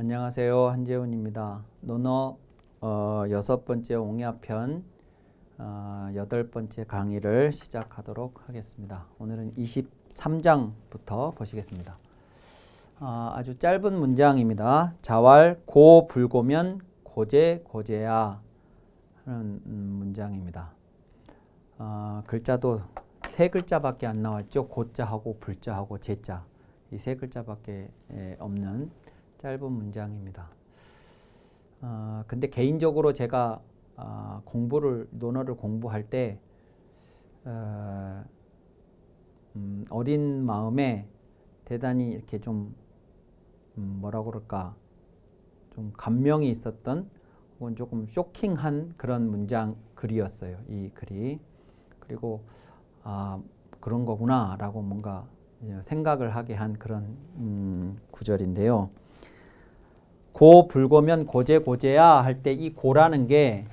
안녕하세요 한재훈입니다. 논어 어, 여섯 번째 옹야편 어, 여덟 번째 강의를 시작하도록 하겠습니다. 오늘은 23장부터 보시겠습니다. 아, 아주 짧은 문장입니다. 자왈 고 불고면 고제 고제야 하는 음, 문장입니다. 아, 글자도 세 글자밖에 안 나왔죠. 고자하고 불자하고 제자 이 세 글자밖에 에, 없는 짧은 문장입니다. 아, 근데 개인적으로 제가 아, 공부를 논어를 공부할 때 어, 음, 어린 마음에 대단히 이렇게 좀 음, 뭐라 그럴까 좀 감명이 있었던 혹은 조금 쇼킹한 그런 문장 글이었어요. 이 글이 그리고 아 그런 거구나라고 뭔가 생각을 하게 한 그런 음, 구절인데요. 고 불고면 고제 고제야 할 때 이 고라는 게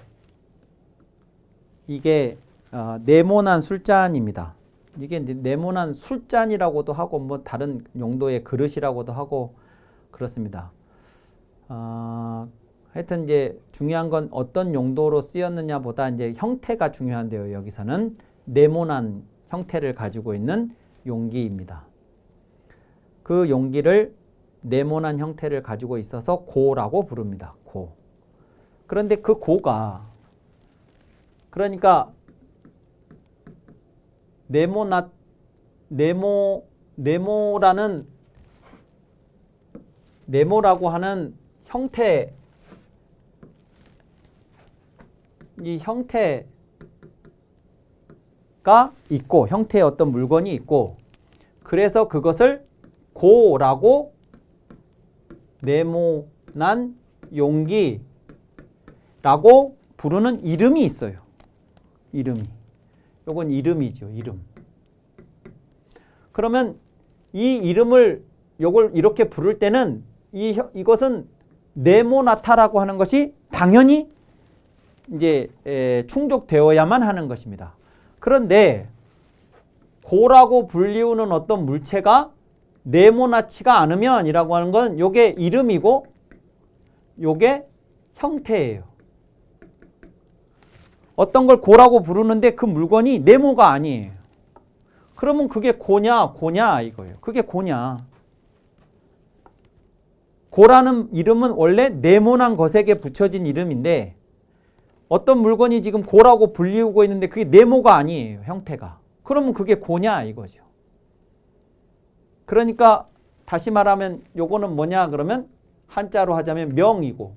이게 어, 네모난 술잔입니다. 이게 네모난 술잔이라고도 하고 뭐 다른 용도의 그릇이라고도 하고 그렇습니다. 어, 하여튼 이제 중요한 건 어떤 용도로 쓰였느냐보다 이제 형태가 중요한데요. 여기서는 네모난 형태를 가지고 있는 용기입니다. 그 용기를 네모난 형태를 가지고 있어서 고라고 부릅니다. 고. 그런데 그 고가 그러니까 네모나 네모 네모라는 네모라고 하는 형태 이 형태가 있고 형태의 어떤 물건이 있고 그래서 그것을 고라고 네모난 용기라고 부르는 이름이 있어요. 이름이. 요건 이름이죠. 이름. 그러면 이 이름을 요걸 이렇게 부를 때는 이 이것은 네모나타라고 하는 것이 당연히 이제 에, 충족되어야만 하는 것입니다. 그런데 고라고 불리우는 어떤 물체가 네모나치가 않으면 이라고 하는 건 요게 이름이고 요게 형태예요. 어떤 걸 고라고 부르는데 그 물건이 네모가 아니에요. 그러면 그게 고냐 고냐 이거예요. 그게 고냐. 고라는 이름은 원래 네모난 것에게 붙여진 이름인데 어떤 물건이 지금 고라고 불리우고 있는데 그게 네모가 아니에요. 형태가. 그러면 그게 고냐 이거죠. 그러니까 다시 말하면 요거는 뭐냐 그러면 한자로 하자면 명이고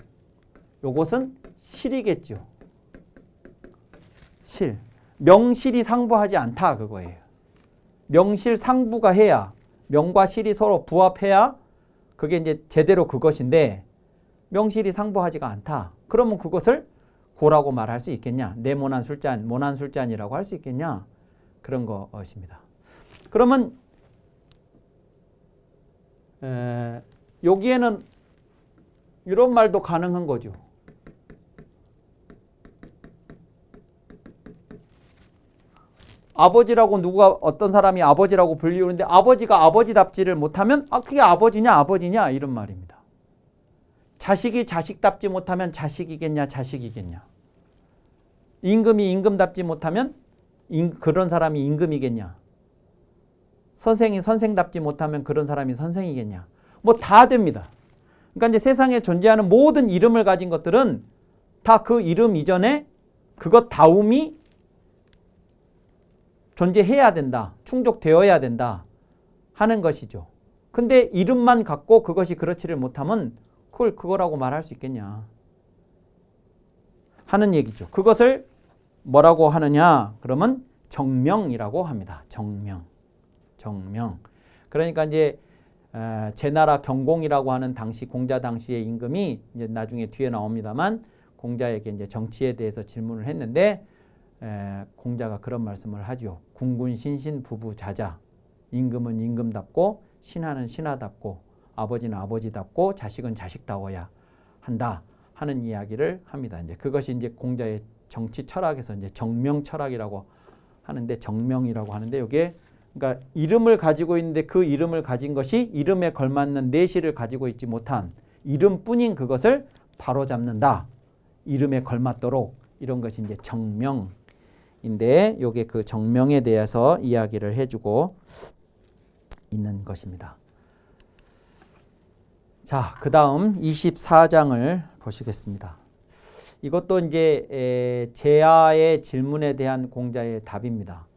요것은 실이겠죠. 실. 명실이 상부하지 않다 그거예요. 명실 상부가 해야 명과 실이 서로 부합해야 그게 이제 제대로 그것인데 명실이 상부하지가 않다. 그러면 그것을 고라고 말할 수 있겠냐? 네모난 술잔, 모난 술잔이라고 할 수 있겠냐? 그런 것입니다. 그러면 에, 여기에는 이런 말도 가능한 거죠. 아버지라고 누가 어떤 사람이 아버지라고 불리우는데 아버지가 아버지답지를 못하면 아 그게 아버지냐 아버지냐 이런 말입니다. 자식이 자식답지 못하면 자식이겠냐 자식이겠냐. 임금이 임금답지 못하면 임, 그런 사람이 임금이겠냐. 선생이 선생답지 못하면 그런 사람이 선생이겠냐. 뭐 다 됩니다. 그러니까 이제 세상에 존재하는 모든 이름을 가진 것들은 다 그 이름 이전에 그것 다움이 존재해야 된다. 충족되어야 된다. 하는 것이죠. 근데 이름만 갖고 그것이 그렇지를 못하면 그걸 그거라고 말할 수 있겠냐. 하는 얘기죠. 그것을 뭐라고 하느냐? 그러면 정명이라고 합니다. 정명. 정명. 그러니까 이제 제나라 경공이라고 하는 당시 공자 당시의 임금이 이제 나중에 뒤에 나옵니다만 공자에게 이제 정치에 대해서 질문을 했는데 에, 공자가 그런 말씀을 하죠. 군군 신신 부부 자자. 임금은 임금답고 신하는 신하답고 아버지는 아버지답고 자식은 자식다워야 한다 하는 이야기를 합니다. 이제 그것이 이제 공자의 정치 철학에서 이제 정명 철학이라고 하는데 정명이라고 하는데 이게 그러니까 이름을 가지고 있는데 그 이름을 가진 것이 이름에 걸맞는 내실을 가지고 있지 못한 이름뿐인 그것을 바로잡는다. 이름에 걸맞도록 이런 것이 이제 정명인데 요게 그 정명에 대해서 이야기를 해주고 있는 것입니다. 자, 그 다음 24장을 보시겠습니다. 이것도 이제 에, 제아의 질문에 대한 공자의 답입니다.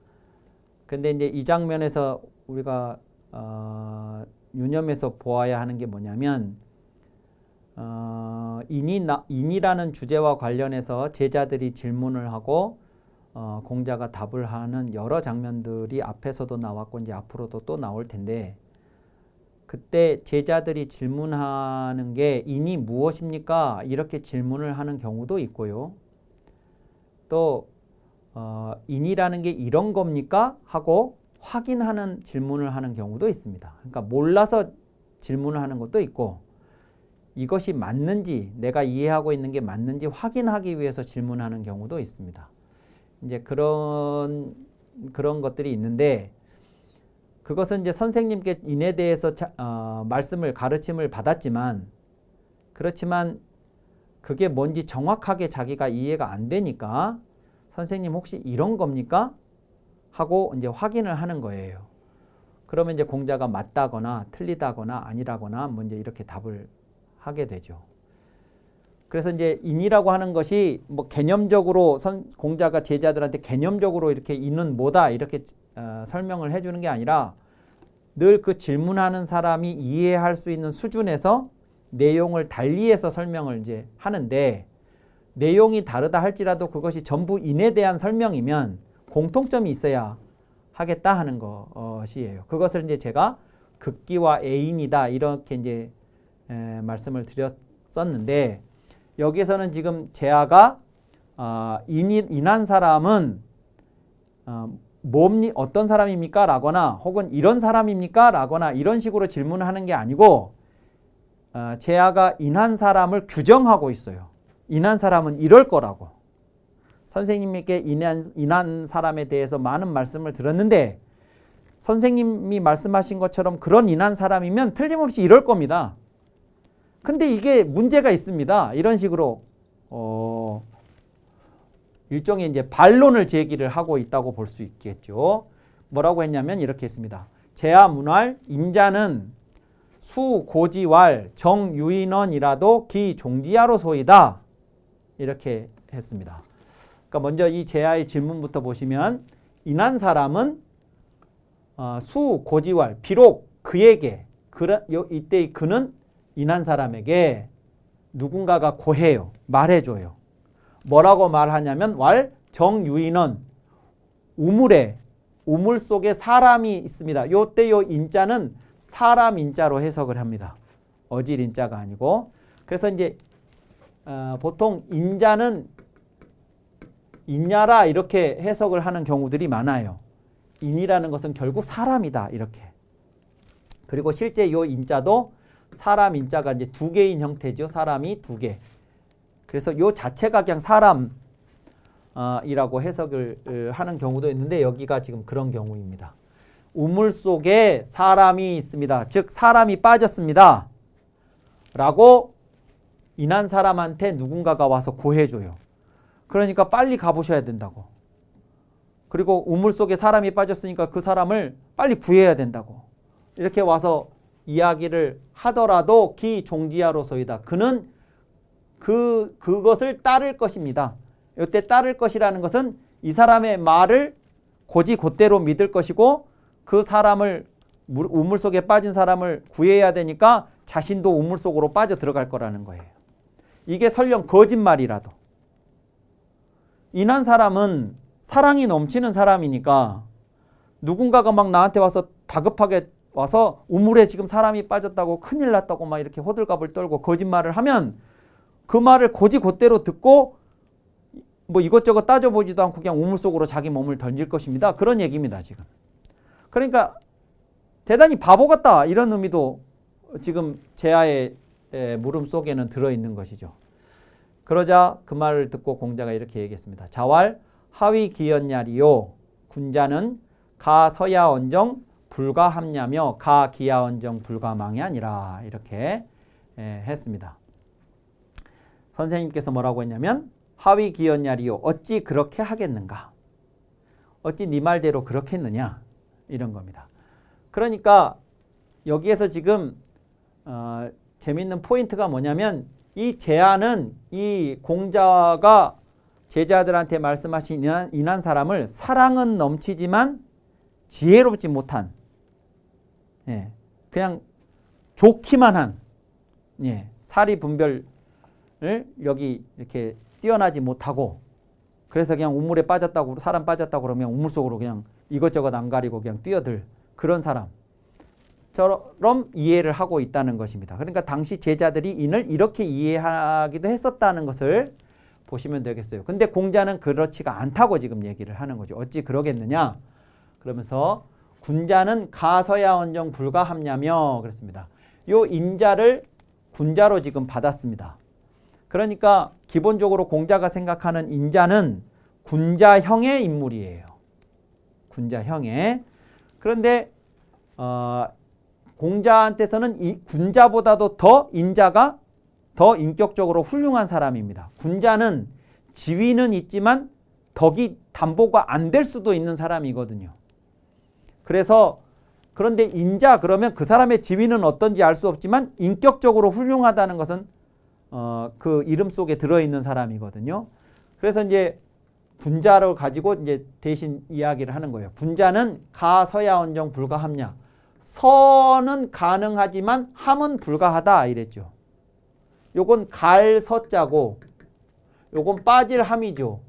근데 이제 이 장면에서 우리가 어, 유념해서 보아야 하는 게 뭐냐면 어, 인이 나, 인이라는 주제와 관련해서 제자들이 질문을 하고 어, 공자가 답을 하는 여러 장면들이 앞에서도 나왔고 이제 앞으로도 또 나올 텐데 그때 제자들이 질문하는 게 인이 무엇입니까? 이렇게 질문을 하는 경우도 있고요. 또 어, 인이라는 게 이런 겁니까? 하고 확인하는 질문을 하는 경우도 있습니다. 그러니까 몰라서 질문을 하는 것도 있고 이것이 맞는지 내가 이해하고 있는 게 맞는지 확인하기 위해서 질문하는 경우도 있습니다. 이제 그런 그런 것들이 있는데 그것은 이제 선생님께 인에 대해서 자, 어, 말씀을 가르침을 받았지만 그렇지만 그게 뭔지 정확하게 자기가 이해가 안 되니까 선생님 혹시 이런 겁니까? 하고 이제 확인을 하는 거예요. 그러면 이제 공자가 맞다거나 틀리다거나 아니라거나 뭐 이제 이렇게 답을 하게 되죠. 그래서 이제 인이라고 하는 것이 뭐 개념적으로 선, 공자가 제자들한테 개념적으로 이렇게 인은 뭐다 이렇게 어, 설명을 해주는 게 아니라 늘 그 질문하는 사람이 이해할 수 있는 수준에서 내용을 달리해서 설명을 이제 하는데 내용이 다르다 할지라도 그것이 전부 인에 대한 설명이면 공통점이 있어야 하겠다 하는 것이에요. 그것을 이제 제가 극기와 애인이다 이렇게 이제 에, 말씀을 드렸었는데 여기서는 지금 제아가 어, 인이, 인한 사람은 어, 뭡니 어떤 사람입니까? 라거나 혹은 이런 사람입니까? 라거나 이런 식으로 질문하는 게 아니고 어, 제아가 인한 사람을 규정하고 있어요. 인한 사람은 이럴 거라고. 선생님께 인한, 인한 사람에 대해서 많은 말씀을 들었는데 선생님이 말씀하신 것처럼 그런 인한 사람이면 틀림없이 이럴 겁니다. 근데 이게 문제가 있습니다. 이런 식으로 어, 일종의 이제 반론을 제기를 하고 있다고 볼 수 있겠죠. 뭐라고 했냐면 이렇게 했습니다. 제하 문활 인자는 수 고지왈 정유인원이라도 기종지하로 소이다. 이렇게 했습니다. 그러니까 먼저 이 제하의 질문부터 보시면 인한 사람은 어, 수 고지왈 비록 그에게 그러, 이때 그는 인한 사람에게 누군가가 고해요. 말해줘요. 뭐라고 말하냐면 왈 정유인은 우물에 우물 속에 사람이 있습니다. 요때 요 인자는 사람 인자로 해석을 합니다. 어질 인자가 아니고 그래서 이제 어, 보통 인자는 인야라 이렇게 해석을 하는 경우들이 많아요. 인이라는 것은 결국 사람이다 이렇게. 그리고 실제 요 인자도 사람 인자가 이제 두 개인 형태죠. 사람이 두 개. 그래서 요 자체가 그냥 사람이라고 해석을 하는 경우도 있는데 여기가 지금 그런 경우입니다. 우물 속에 사람이 있습니다. 즉 사람이 빠졌습니다. 라고 인한 사람한테 누군가가 와서 고해줘요. 그러니까 빨리 가보셔야 된다고. 그리고 우물 속에 사람이 빠졌으니까 그 사람을 빨리 구해야 된다고. 이렇게 와서 이야기를 하더라도 기 종지하로서이다. 그는 그 그것을 따를 것입니다. 이때 따를 것이라는 것은 이 사람의 말을 고지 곧대로 믿을 것이고 그 사람을 물, 우물 속에 빠진 사람을 구해야 되니까 자신도 우물 속으로 빠져 들어갈 거라는 거예요. 이게 설령 거짓말이라도 인한 사람은 사랑이 넘치는 사람이니까 누군가가 막 나한테 와서 다급하게 와서 우물에 지금 사람이 빠졌다고 큰일 났다고 막 이렇게 호들갑을 떨고 거짓말을 하면 그 말을 고지 곧대로 듣고 뭐 이것저것 따져보지도 않고 그냥 우물 속으로 자기 몸을 던질 것입니다. 그런 얘기입니다, 지금. 그러니까 대단히 바보 같다 이런 의미도 지금 제아의 물음 속에는 들어있는 것이죠. 그러자 그 말을 듣고 공자가 이렇게 얘기했습니다. 자왈 하위 기연야리요 군자는 가 서야 언정 불가함냐며 가 기야 언정 불가망이 아니라 이렇게 예, 했습니다. 선생님께서 뭐라고 했냐면 하위 기연야리요 어찌 그렇게 하겠는가? 어찌 네 말대로 그렇게 했느냐? 이런 겁니다. 그러니까 여기에서 지금 어, 재밌는 포인트가 뭐냐면 이 제안은 이 공자가 제자들한테 말씀하신 인한, 인한 사람을 사랑은 넘치지만 지혜롭지 못한 예, 그냥 좋기만 한 예, 사리 분별을 여기 이렇게 뛰어나지 못하고 그래서 그냥 우물에 빠졌다고 사람 빠졌다고 그러면 우물 속으로 그냥 이것저것 안 가리고 그냥 뛰어들 그런 사람 처럼 이해를 하고 있다는 것입니다. 그러니까 당시 제자들이 인을 이렇게 이해하기도 했었다는 것을 보시면 되겠어요. 근데 공자는 그렇지가 않다고 지금 얘기를 하는 거죠. 어찌 그러겠느냐? 그러면서 군자는 가서야 원정 불가합냐며 그랬습니다. 요 인자를 군자로 지금 받았습니다. 그러니까 기본적으로 공자가 생각하는 인자는 군자형의 인물이에요. 군자형의. 그런데 어, 공자한테서는 이 군자보다도 더 인자가 더 인격적으로 훌륭한 사람입니다. 군자는 지위는 있지만 덕이 담보가 안 될 수도 있는 사람이거든요. 그래서 그런데 인자 그러면 그 사람의 지위는 어떤지 알 수 없지만 인격적으로 훌륭하다는 것은 어, 그 이름 속에 들어있는 사람이거든요. 그래서 이제 군자를 가지고 이제 대신 이야기를 하는 거예요. 군자는 가서야 원정 불가함냐. 서는 가능하지만 함은 불가하다 이랬죠. 요건 갈 서자고 요건 빠질 함이죠.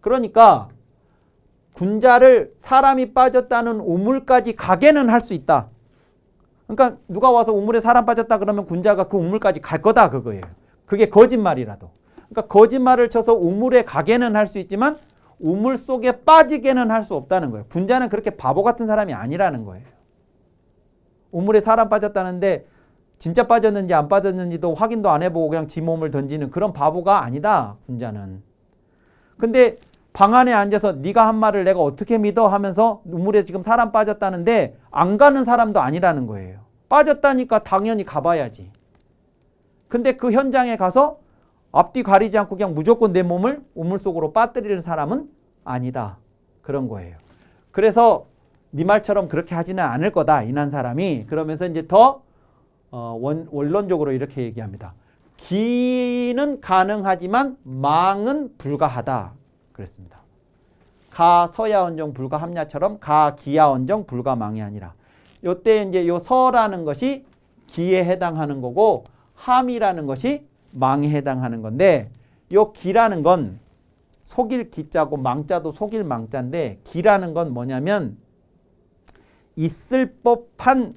그러니까 군자를 사람이 빠졌다는 우물까지 가게는 할 수 있다. 그러니까 누가 와서 우물에 사람 빠졌다 그러면 군자가 그 우물까지 갈 거다 그거예요. 그게 거짓말이라도. 그러니까 거짓말을 쳐서 우물에 가게는 할 수 있지만 우물 속에 빠지게는 할 수 없다는 거예요. 군자는 그렇게 바보 같은 사람이 아니라는 거예요. 우물에 사람 빠졌다는데 진짜 빠졌는지 안 빠졌는지도 확인도 안 해보고 그냥 지 몸을 던지는 그런 바보가 아니다. 군자는. 근데 방 안에 앉아서 네가 한 말을 내가 어떻게 믿어 하면서 우물에 지금 사람 빠졌다는데 안 가는 사람도 아니라는 거예요. 빠졌다니까 당연히 가봐야지. 근데 그 현장에 가서 앞뒤 가리지 않고 그냥 무조건 내 몸을 우물 속으로 빠뜨리는 사람은 아니다. 그런 거예요. 그래서 네 말처럼 그렇게 하지는 않을 거다. 인한 사람이. 그러면서 이제 더 어, 원, 원론적으로 이렇게 얘기합니다. 기는 가능하지만 망은 불가하다. 그랬습니다. 가 서야 원정 불가함냐처럼 가 기야 원정 불가 망이 아니라 요때 이제 요 서라는 것이 기에 해당하는 거고 함이라는 것이 망에 해당하는 건데 요 기라는 건 속일 기자고 망자도 속일 망자인데 기라는 건 뭐냐면 있을 법한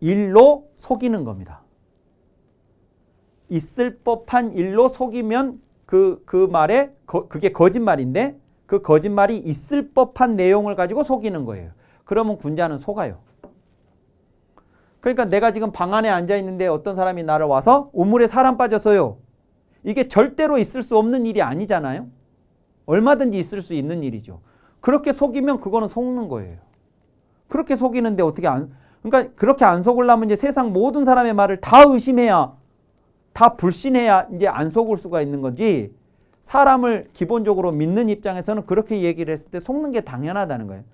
일로 속이는 겁니다. 있을 법한 일로 속이면 그, 그 말에 거, 그게 거짓말인데 그 거짓말이 있을 법한 내용을 가지고 속이는 거예요. 그러면 군자는 속아요. 그러니까 내가 지금 방 안에 앉아 있는데 어떤 사람이 나를 와서 우물에 사람 빠졌어요. 이게 절대로 있을 수 없는 일이 아니잖아요. 얼마든지 있을 수 있는 일이죠. 그렇게 속이면 그거는 속는 거예요. 그렇게 속이는데 어떻게 안 그러니까 그렇게 안 속으려면 이제 세상 모든 사람의 말을 다 의심해야 다 불신해야 이제 안 속을 수가 있는 거지. 사람을 기본적으로 믿는 입장에서는 그렇게 얘기를 했을 때 속는 게 당연하다는 거예요.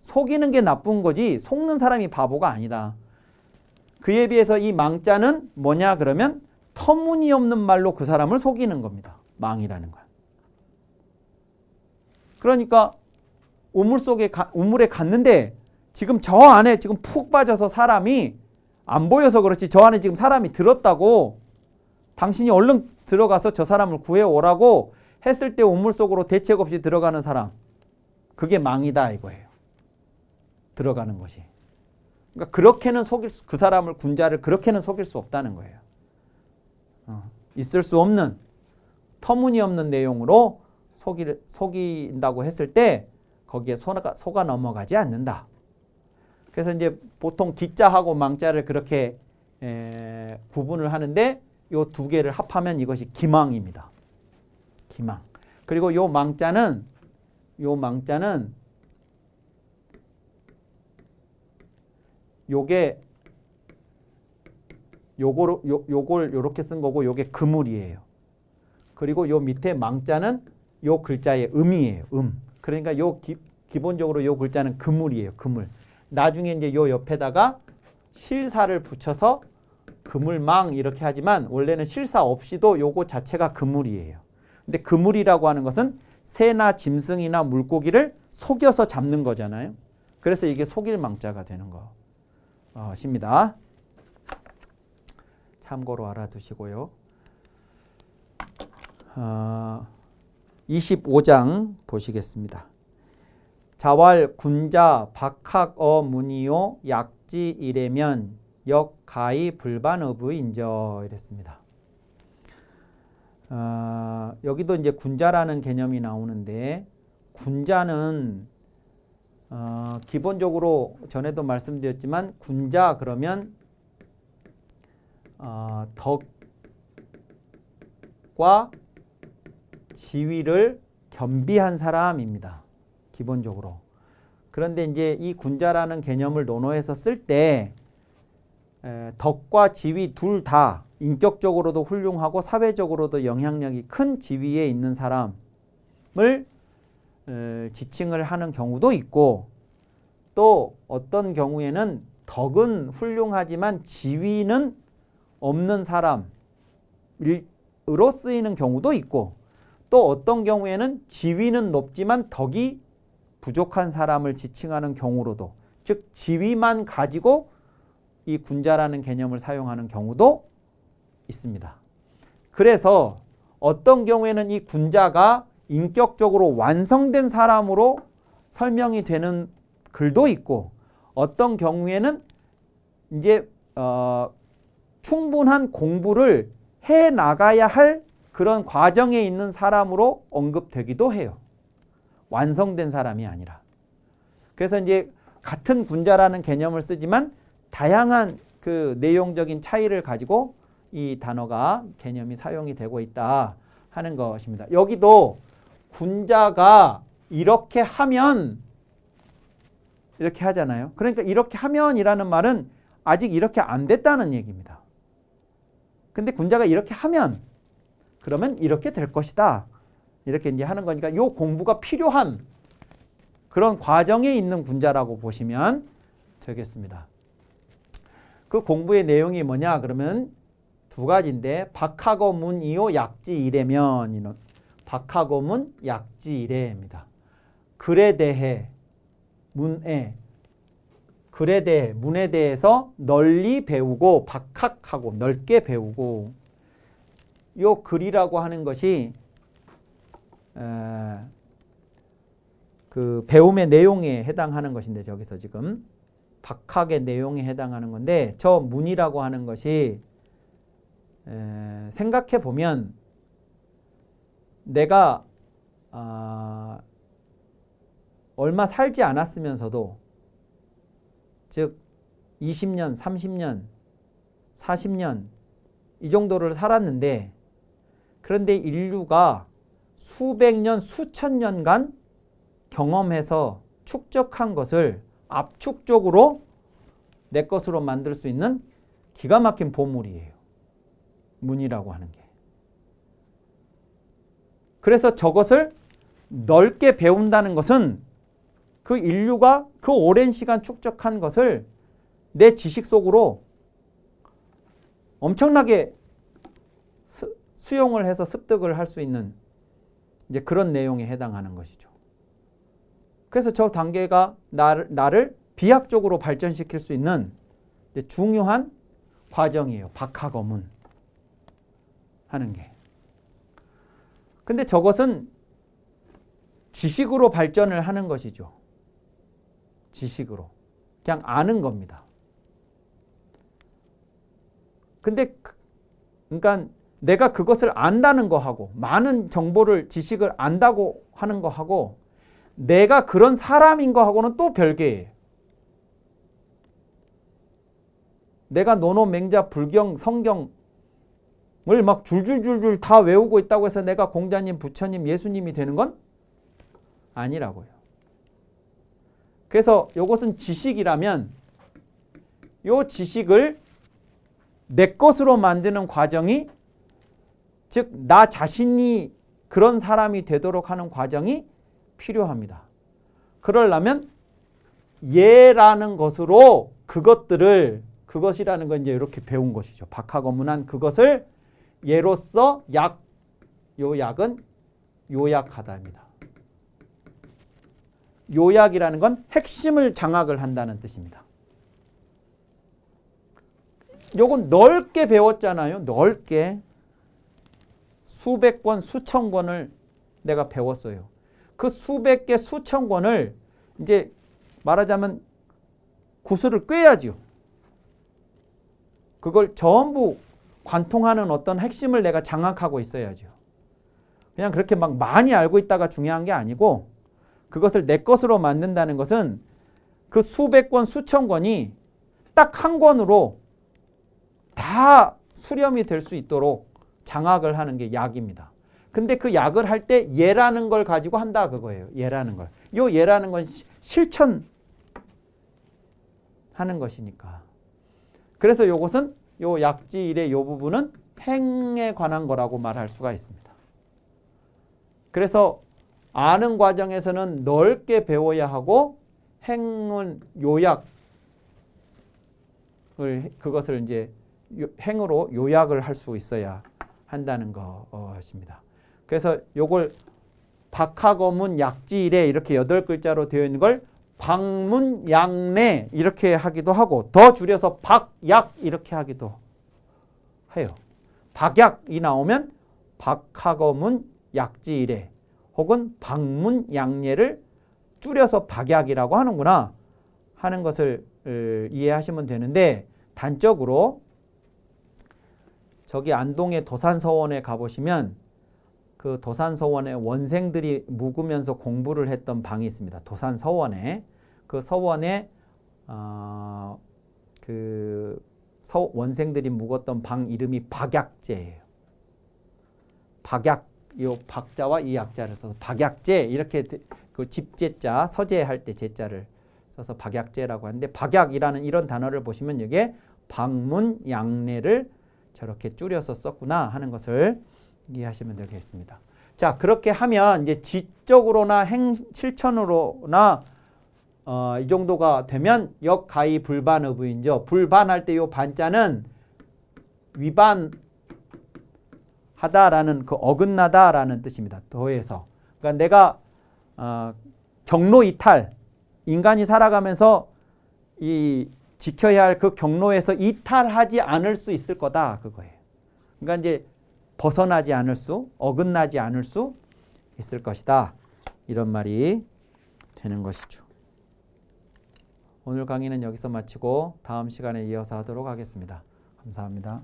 속이는 게 나쁜 거지 속는 사람이 바보가 아니다. 그에 비해서 이 망자는 뭐냐 그러면 터무니없는 말로 그 사람을 속이는 겁니다. 망이라는 건. 그러니까 우물 속에 가, 우물에 갔는데 지금 저 안에 지금 푹 빠져서 사람이 안 보여서 그렇지 저 안에 지금 사람이 들었다고 당신이 얼른 들어가서 저 사람을 구해 오라고 했을 때 우물 속으로 대책 없이 들어가는 사람 그게 망이다 이거예요. 들어가는 것이. 그러니까 그렇게는 속일 수, 그 사람을 군자를 그렇게는 속일 수 없다는 거예요. 어, 있을 수 없는 터무니없는 내용으로 속이, 속인다고 했을 때 거기에 속아, 속아 넘어가지 않는다. 그래서 이제 보통 기자하고 망자를 그렇게 에, 구분을 하는데 요 두 개를 합하면 이것이 기망입니다. 기망. 그리고 요 망자는 요 망자는 요게 요거 요 요걸 요렇게 쓴 거고 요게 그물이에요. 그리고 요 밑에 망자는 요 글자의 음이에요. 음. 그러니까 요 기, 기본적으로 요 글자는 그물이에요. 그물. 나중에 이제 요 옆에다가 실사를 붙여서 그물망 이렇게 하지만 원래는 실사 없이도 요거 자체가 그물이에요. 근데 그물이라고 하는 것은 새나 짐승이나 물고기를 속여서 잡는 거잖아요. 그래서 이게 속일 망자가 되는 것 입니다. 참고로 알아두시고요. 어, 25장 보시겠습니다. 자왈 군자 박학어 문이요 약지 이래면 역가히 불반어부인저 이랬습니다. 어, 여기도 이제 군자라는 개념이 나오는데 군자는 어, 기본적으로 전에도 말씀드렸지만 군자 그러면 어, 덕과 지위를 겸비한 사람입니다. 기본적으로. 그런데 이제 이 군자라는 개념을 논어에서 쓸 때 덕과 지위 둘 다 인격적으로도 훌륭하고 사회적으로도 영향력이 큰 지위에 있는 사람을 에, 지칭을 하는 경우도 있고 또 어떤 경우에는 덕은 훌륭하지만 지위는 없는 사람으로 쓰이는 경우도 있고 또 어떤 경우에는 지위는 높지만 덕이 부족한 사람을 지칭하는 경우로도 즉 지위만 가지고 이 군자라는 개념을 사용하는 경우도 있습니다. 그래서 어떤 경우에는 이 군자가 인격적으로 완성된 사람으로 설명이 되는 글도 있고 어떤 경우에는 이제 어, 충분한 공부를 해 나가야 할 그런 과정에 있는 사람으로 언급되기도 해요. 완성된 사람이 아니라. 그래서 이제 같은 군자라는 개념을 쓰지만 다양한 그 내용적인 차이를 가지고 이 단어가 개념이 사용이 되고 있다 하는 것입니다. 여기도 군자가 이렇게 하면 이렇게 하잖아요. 그러니까 이렇게 하면이라는 말은 아직 이렇게 안 됐다는 얘기입니다. 근데 군자가 이렇게 하면 그러면 이렇게 될 것이다. 이렇게 이제 하는 거니까 이 공부가 필요한 그런 과정에 있는 군자라고 보시면 되겠습니다. 그 공부의 내용이 뭐냐 그러면 두 가지인데 박하고문 이요 약지 이래면 이는 박하고문 약지 이래입니다. 글에 대해 문에 글에 대해 문에 대해서 널리 배우고 박학하고 넓게 배우고 요 글이라고 하는 것이 에, 그 배움의 내용에 해당하는 것인데 저기서 지금 박학의 내용에 해당하는 건데 저 문이라고 하는 것이 에, 생각해 보면 내가 아, 얼마 살지 않았으면서도 즉 20년, 30년, 40년 이 정도를 살았는데 그런데 인류가 수백 년, 수천 년간 경험해서 축적한 것을 압축적으로 내 것으로 만들 수 있는 기가 막힌 보물이에요. 문이라고 하는 게. 그래서 저것을 넓게 배운다는 것은 그 인류가 그 오랜 시간 축적한 것을 내 지식 속으로 엄청나게 수, 수용을 해서 습득을 할 수 있는 이제 그런 내용에 해당하는 것이죠. 그래서 저 단계가 나를, 나를 비약적으로 발전시킬 수 있는 중요한 과정이에요. 박하검은 하는 게. 근데 저것은 지식으로 발전을 하는 것이죠. 지식으로. 그냥 아는 겁니다. 근데 그, 그러니까 내가 그것을 안다는 거하고 많은 정보를 지식을 안다고 하는 거하고 내가 그런 사람인 거하고는 또 별개예요. 내가 노노 맹자 불경 성경을 막 줄줄줄줄 다 외우고 있다고 해서 내가 공자님 부처님 예수님이 되는 건 아니라고요. 그래서 이것은 지식이라면 이 지식을 내 것으로 만드는 과정이 즉 나 자신이 그런 사람이 되도록 하는 과정이 필요합니다. 그러려면 예라는 것으로 그것들을 그것이라는 건 이제 이렇게 배운 것이죠. 박하거문한 그것을 예로서 약, 요 약은 요약하다입니다. 요약이라는 건 핵심을 장악을 한다는 뜻입니다. 요건 넓게 배웠잖아요. 넓게. 수백 권, 수천 권을 내가 배웠어요. 그 수백 개, 수천 권을 이제 말하자면 구슬을 꿰야지요. 그걸 전부 관통하는 어떤 핵심을 내가 장악하고 있어야죠. 그냥 그렇게 막 많이 알고 있다가 중요한 게 아니고 그것을 내 것으로 만든다는 것은 그 수백 권, 수천 권이 딱 한 권으로 다 수렴이 될 수 있도록 장악을 하는 게 약입니다. 근데 그 약을 할 때 예라는 걸 가지고 한다 그거예요. 예라는 걸. 요 예라는 건 시- 실천 하는 것이니까. 그래서 요것은 요 약지 일의 요 부분은 행에 관한 거라고 말할 수가 있습니다. 그래서 아는 과정에서는 넓게 배워야 하고 행은 요약을 그것을 이제 요- 행으로 요약을 할 수 있어야 한다는 것입니다. 그래서 요걸 박하거문 약지일에 이렇게 여덟 글자로 되어 있는 걸 방문 양내 이렇게 하기도 하고 더 줄여서 박약 이렇게 하기도 해요. 박약이 나오면 박하거문 약지일에 혹은 방문 양례를 줄여서 박약이라고 하는구나 하는 것을 을, 이해하시면 되는데 단적으로 저기 안동의 도산서원에 가보시면 그 도산서원에 원생들이 묵으면서 공부를 했던 방이 있습니다. 도산서원에 그 서원에 어, 그 서, 원생들이 묵었던 방 이름이 박약제예요. 박약 요 박자와 이 약자를 써서 박약제 이렇게 그 집제자 서제할 때 제자를 써서 박약제라고 하는데 박약이라는 이런 단어를 보시면 이게 방문 양례를 저렇게 줄여서 썼구나 하는 것을 이해하시면 되겠습니다. 자 그렇게 하면 이제 지적으로나 행 실천으로나 어, 이 정도가 되면 역가히 불반 의부인죠. 불반할 때 요 반자는 위반 하다라는 그 어긋나다라는 뜻입니다. 더해서. 그러니까 내가 어, 경로 이탈 인간이 살아가면서 이 지켜야 할 그 경로에서 이탈하지 않을 수 있을 거다 그거예요. 그러니까 이제 벗어나지 않을 수, 어긋나지 않을 수 있을 것이다. 이런 말이 되는 것이죠. 오늘 강의는 여기서 마치고 다음 시간에 이어서 하도록 하겠습니다. 감사합니다.